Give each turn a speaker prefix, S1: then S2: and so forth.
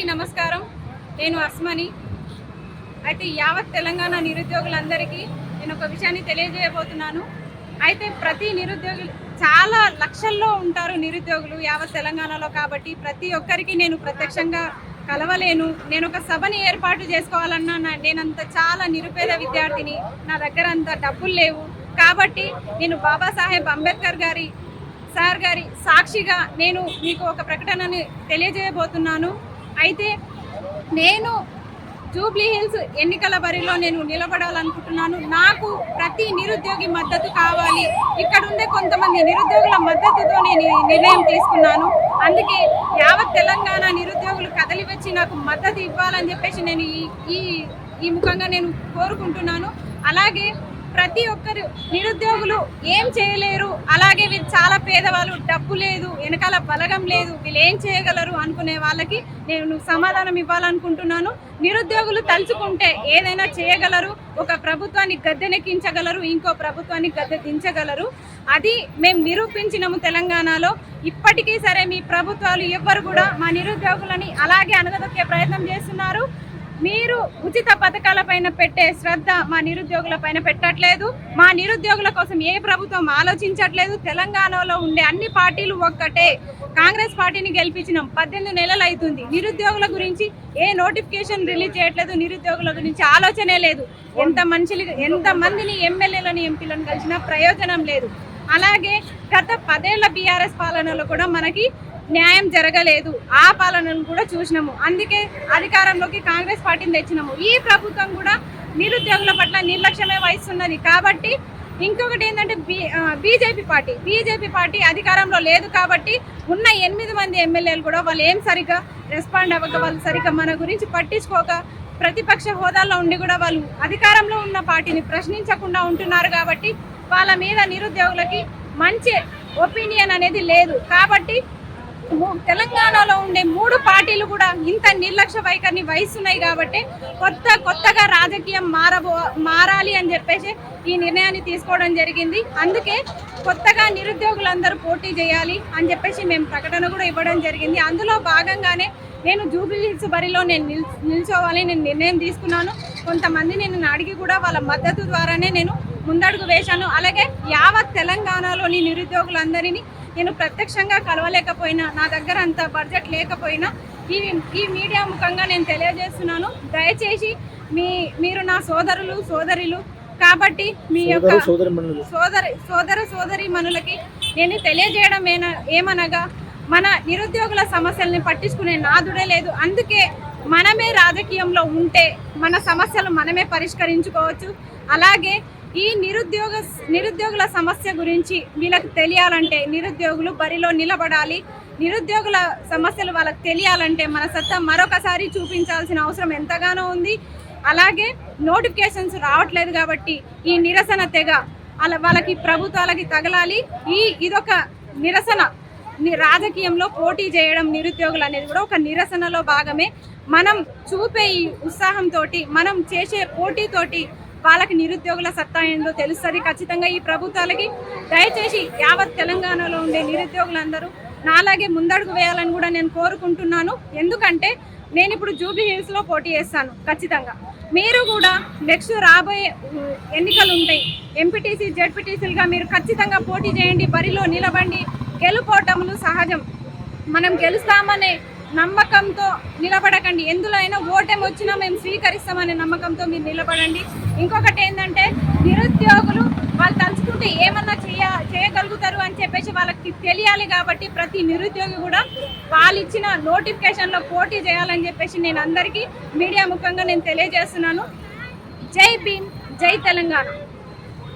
S1: అందరికీ నమస్కారం. నేను అస్మని. అయితే యావత్ తెలంగాణ నిరుద్యోగులందరికీ నేను ఒక విషయాన్ని తెలియజేయబోతున్నాను. అయితే ప్రతి నిరుద్యోగి చాలా లక్షల్లో ఉంటారు నిరుద్యోగులు యావత్ తెలంగాణలో కాబట్టి ప్రతి ఒక్కరికి నేను ప్రత్యక్షంగా కలవలేను. నేను ఒక సభని ఏర్పాటు చేసుకోవాలన్నా నేనంత చాలా నిరుపేద విద్యార్థిని. నా దగ్గర అంత డబ్బులు లేవు. కాబట్టి నేను బాబాసాహెబ్ అంబేద్కర్ గారి సార్ గారి సాక్షిగా నేను మీకు ఒక ప్రకటనని తెలియజేయబోతున్నాను. అయితే నేను జూబ్లీ హిల్స్ ఎన్నికల బరిలో నేను నిలబడాలనుకుంటున్నాను. నాకు ప్రతి నిరుద్యోగి మద్దతు కావాలి. ఇక్కడ ఉండే కొంతమంది నిరుద్యోగుల మద్దతుతో నేను నిర్ణయం తీసుకున్నాను. అందుకే యావత్ తెలంగాణ నిరుద్యోగులు కదలి వచ్చి నాకు మద్దతు ఇవ్వాలని చెప్పేసి నేను ఈ ఈ ఈ ముఖంగా నేను కోరుకుంటున్నాను. అలాగే ప్రతి ఒక్కరు నిరుద్యోగులు ఏం చేయలేరు. అలాగే వీళ్ళు చాలా పేదవాళ్ళు డబ్బు లేదు వెనకాల బలగం లేదు వీళ్ళు ఏం చేయగలరు అనుకునే వాళ్ళకి నేను సమాధానం ఇవ్వాలనుకుంటున్నాను. నిరుద్యోగులు తలుచుకుంటే ఏదైనా చేయగలరు ఒక ప్రభుత్వాన్ని గద్దెనెక్కించగలరు ఇంకో ప్రభుత్వాన్ని గద్దె దించగలరు అది మేము నిరూపించినాము తెలంగాణలో. ఇప్పటికీ సరే మీ ప్రభుత్వాలు ఎవ్వరు కూడా మా నిరుద్యోగులని అలాగే అనగదొక్కే ప్రయత్నం చేస్తున్నారు. మీరు ఉచిత పథకాల పైన పెట్టే శ్రద్ధ మా నిరుద్యోగుల పైన పెట్టట్లేదు. మా నిరుద్యోగుల కోసం ఏ ప్రభుత్వం ఆలోచించట్లేదు. తెలంగాణలో ఉండే అన్ని పార్టీలు ఒక్కటే. కాంగ్రెస్ పార్టీని గెలిపించినాం. పద్దెనిమిది నెలలు అవుతుంది నిరుద్యోగుల గురించి ఏ నోటిఫికేషన్ రిలీజ్ చేయట్లేదు. నిరుద్యోగుల గురించి ఆలోచనే లేదు. ఎంత మనుషులు ఎంత మందిని ఎమ్మెల్యేలను ఎంపీలను కలిసినా ప్రయోజనం లేదు. అలాగే గత పదేళ్ళ బీఆర్ఎస్ పాలనలో కూడా మనకి న్యాయం జరగలేదు. ఆ పాలనను కూడా చూసినాము. అందుకే అధికారంలోకి కాంగ్రెస్ పార్టీని తెచ్చినాము. ఈ ప్రభుత్వం కూడా నిరుద్యోగుల పట్ల నిర్లక్ష్యమే వహిస్తున్నది కాబట్టి ఇంకొకటి ఏంటంటే B BJP party. BJP party అధికారంలో లేదు కాబట్టి ఉన్న ఎనిమిది మంది ఎమ్మెల్యేలు కూడా వాళ్ళు ఏం సరిగ్గా రెస్పాండ్ అవ్వక వాళ్ళు సరిగ్గా మన గురించి పట్టించుకోక ప్రతిపక్ష హోదాలో ఉండి కూడా వాళ్ళు అధికారంలో ఉన్న పార్టీని ప్రశ్నించకుండా ఉంటున్నారు కాబట్టి వాళ్ళ మీద నిరుద్యోగులకి మంచి ఒపీనియన్ అనేది లేదు. కాబట్టి తెలంగాణలో ఉండే మూడు పార్టీలు కూడా ఇంత నిర్లక్ష్య వైఖరిని వహిస్తున్నాయి కాబట్టి కొత్త కొత్తగా రాజకీయం మారబో మారాలి అని చెప్పేసి ఈ నిర్ణయాన్ని తీసుకోవడం జరిగింది. అందుకే కొత్తగా నిరుద్యోగులందరూ పోటీ చేయాలి అని చెప్పేసి మేము ప్రకటన కూడా ఇవ్వడం జరిగింది. అందులో భాగంగానే నేను జూబ్లీ హిల్స్ బరిలో నేను నిల్ నిల్చోవాలి నేను నిర్ణయం తీసుకున్నాను. కొంతమంది నేను అడిగి కూడా వాళ్ళ మద్దతు ద్వారానే నేను ముందడుగు వేశాను. అలాగే యావత్ తెలంగాణలోని నిరుద్యోగులందరినీ నేను ప్రత్యక్షంగా కలవలేకపోయినా నా దగ్గర అంత బడ్జెట్ లేకపోయినా ఈ ఈ మీడియా ముఖంగా నేను తెలియజేస్తున్నాను. దయచేసి మీ మీరు నా సోదరులు సోదరులు కాబట్టి మీ యొక్క
S2: సోదరు సోదరి
S1: సోదరి మనులకి నేను తెలియజేయడం ఏమనగా మన నిరుద్యోగుల సమస్యల్ని పట్టించుకునే నాదుడే లేదు. అందుకే మనమే రాజకీయంలో ఉంటే మన సమస్యలు మనమే పరిష్కరించుకోవచ్చు. అలాగే ఈ నిరుద్యోగ నిరుద్యోగుల సమస్య గురించి వీళ్ళకి తెలియాలంటే నిరుద్యోగులు బరిలో నిలబడాలి. నిరుద్యోగుల సమస్యలు వాళ్ళకి తెలియాలంటే మన సత్తా మరొకసారి చూపించాల్సిన అవసరం ఎంతగానో ఉంది. అలాగే నోటిఫికేషన్స్ రావట్లేదు కాబట్టి ఈ నిరసన తెగ అలా వాళ్ళకి ప్రభుత్వాలకి తగలాలి. ఈ ఇదొక నిరసన. రాజకీయంలో పోటీ చేయడం నిరుద్యోగులు అనేది కూడా ఒక నిరసనలో భాగమే. మనం చూపే ఈ ఉత్సాహంతో మనం చేసే పోటీతోటి వాళ్ళకి నిరుద్యోగుల సత్తా ఏందో తెలుస్తుంది. ఖచ్చితంగా ఈ ప్రభుత్వాలకి దయచేసి యావత్ తెలంగాణలో ఉండే నిరుద్యోగులందరూ నాలాగే ముందడుగు వేయాలని కూడా నేను కోరుకుంటున్నాను. ఎందుకంటే నేను ఇప్పుడు జూబ్లీ హిల్స్లో పోటీ చేస్తాను ఖచ్చితంగా. మీరు కూడా నెక్స్ట్ రాబోయే ఎన్నికలు ఉంటాయి. ఎంపీటీసీ జెడ్పీటీసీలుగా మీరు ఖచ్చితంగా పోటీ చేయండి బరిలో నిలబండి. గెలుపోవటములు సహజం. మనం గెలుస్తామనే నమ్మకంతో నిలబడకండి. ఎందులో అయినా ఓటమి వచ్చినా మేము స్వీకరిస్తామనే నమ్మకంతో మీరు నిలబడండి. ఇంకొకటి ఏంటంటే నిరుద్యోగులు వాళ్ళు తలుచుకుంటే ఏమన్నా చేయ చేయగలుగుతారు అని చెప్పేసి వాళ్ళకి తెలియాలి కాబట్టి ప్రతి నిరుద్యోగి కూడా వాళ్ళు ఇచ్చిన నోటిఫికేషన్లో పోటీ చేయాలని చెప్పేసి నేను అందరికీ మీడియా ముఖంగా నేను తెలియజేస్తున్నాను. జై భీమ్ జై తెలంగాణ.